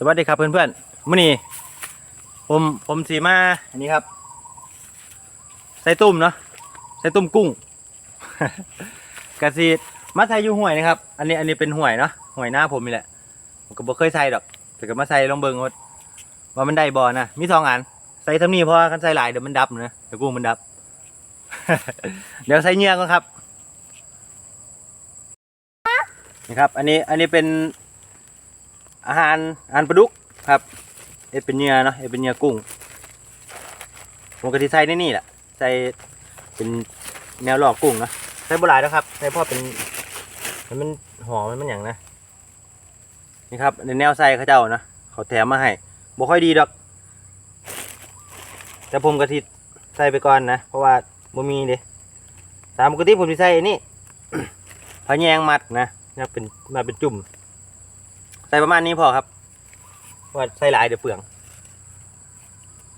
สวัสดีครับเพื่อนๆมื่อนี้ผมผมสีมาอันนี้ครับ ใส่ตุ้มเนาะใส่ตุ้มกุ้ง กระสีมาใส่อยู่ห่วยนะครับ อันนี้อันนี้เป็นห่วยเนาะห่วยหน้าผมนี่แหละผมก็บ่เคยใส่ดอกแต่ก็มาใส่ลองเบิ่งว่าว่ามันได้บ่นะมีสองอันใส่ทำนี้เพราะว่าคันใส่หลายเดี๋ยวมันดับนะเดี๋ยวกุ้งมันดับ เดี๋ยวใส่เหงื่อก่อนครับนี่ครับ อันนี้อันนี้เป็น อาหารอาหารปลาดุกครับเอเป็นเหยื่อเนาะเอเป็นเหยื่อกุ้งผมก็ทีใส่ในนี่แหละใส่เป็นแนวหลอกกุ้งเนาะใส่โบราณนะครับใส่พ่อเป็นมันมันหอมมันมันอย่างนะนี่ครับในแนวใส่เขาเจ้านะเขาแถมมาให้บ่ค่อยดีดอกแต่ผมก็ที่ใส่ไปก่อนนะเพราะว่าบ่มีเด้ตามปกติผมที่ใส่นนี่พะแยงมัดนะนะเป็นมาเป็นจุ่ม ใส่ประมาณนี้พอครับเพราะว่าใส่หลายเดี๋ยวเปลือง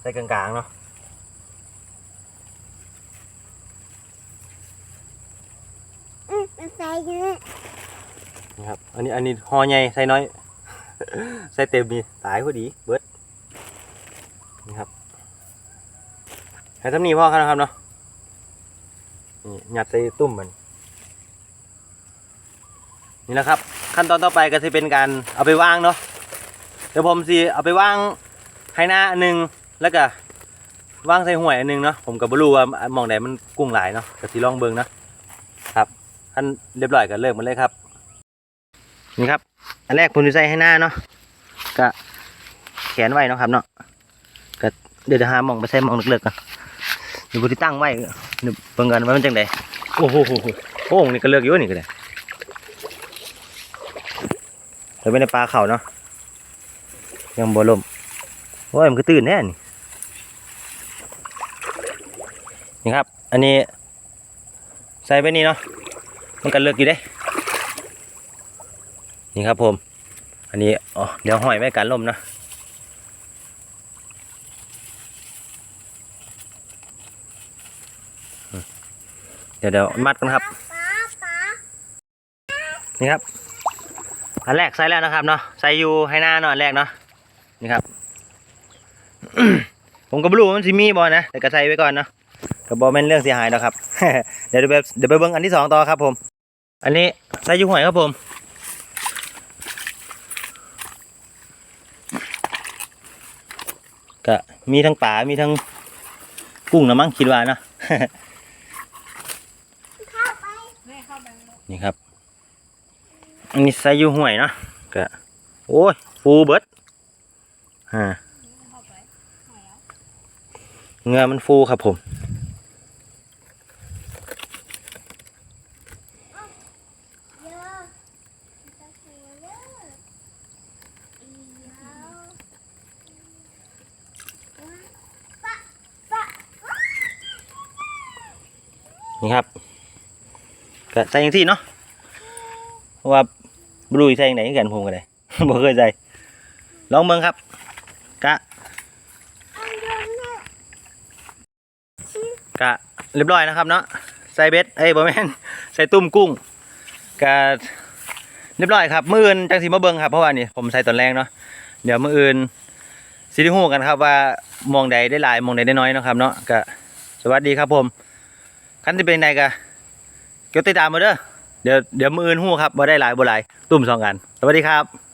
ใส่กลางๆเนาะอืมมันใส่เยอะนี่ครับ อันนี้อันนี้ห่อใหญ่ใส่น้อย ใส่เต็มนี่ตายพอดีเบิดนี่ครับให้ทำนี้พ่อครับนะครับเนาะนี่หยัดใส่ตุ่มมันนี่แหละครับ ขั้นตอนต่อไปก็จะเป็นการเอาไปวางเนาะเดี๋ยวผมสิเอาไปวางให้หน้าอันหนึ่งแล้วก็วางใส่ห่วยอันหนึงเนาะผมก็บ่รู้ว่าหมองใดมันกุ้งหลายเนาะก็สิลองเบิ่งเนาะครับขั้นเรียบร้อยก็เริ่มมันเลยครับนี่ครับอันแรกผมจะใส่ให้หน้าเนาะก็แขนไว้เนาะครับเนาะก็เดี๋ยวจะหาหมองไปใส่หมองเลือกๆกันเดี๋ยวผมจะตั้งไว้เดี๋ยวเบิ่งกันว่ามันจังไดโอ้โหโหโหโอ้โหนี่ก็เลือกอยู่นี่ก็ได้ เดี๋ยวไปในปลาเข่าเนาะยังบ่ลมโอ้ยมันก็ตื่นแน่นี่นี่ครับ อันนี้ใส่ไปนี่เนาะมันก็เลือกอยู่เด้ นี่ครับผม อันนี้อ๋อเดี๋ยวหอยไว้กันลมนะเดี๋ยวเดี๋ยวมัดกันครับ นี่ครับ อันแรกใส่แล้วนะครับเนาะใส่อยู่ให้หน้าเนาะอันแรกเนาะนี่ครับ ผมก็ไม่รู้ว่ามันสิมีบอนะแต่ก็ใส่ไว้ก่อนเนาะก็บอแม่นเรื่องเสียหายแล้วครับ เดี๋ยวไปเดี๋ยวไปเบิ้งอันที่สองต่อครับ ผม อันนี้ใส่อยู่หวยครับผมก็มีทั้งป่ามีทั้งกุ้งนะมั้งคิดว่าเนาะเข้าไปนี่ครับ อันนี้ใส่อยู่ห่วยเนาะก็โอ้ยฟูเบิดฮะเงือมันฟูครับผมเยอะจะเสียเยอะอีเยอะปะปะนี่ครับก็ใส่ยังที่เนาะเพราะว่า บลูใส่ยังไหนกันผมก็ได้บ่เคยใส่ลองเบิ่งครับกะกะเรียบร้อยนะครับเนาะใส่เบ็ดเอ้ยบ่แม่นใส่ตุ้มกุ้งกะเรียบร้อยครับมืออื่นจังสิมาเบิ่งครับเพราะว่านี่ผมใส่ตอนแรกเนาะเดี๋ยวมืออื่นสิได้ฮู้กันครับว่ามองใดได้หลายมองใดได้น้อยเนาะครับเนาะกะสวัสดีครับผมคันสิเป็นไงกะเกดติดตามมาเด้อ เดี๋ยวเดี๋ยวมืออื่นหู้ครับบ่ได้หลายบ่หลายตุ้มสองกัน สวัสดีครับ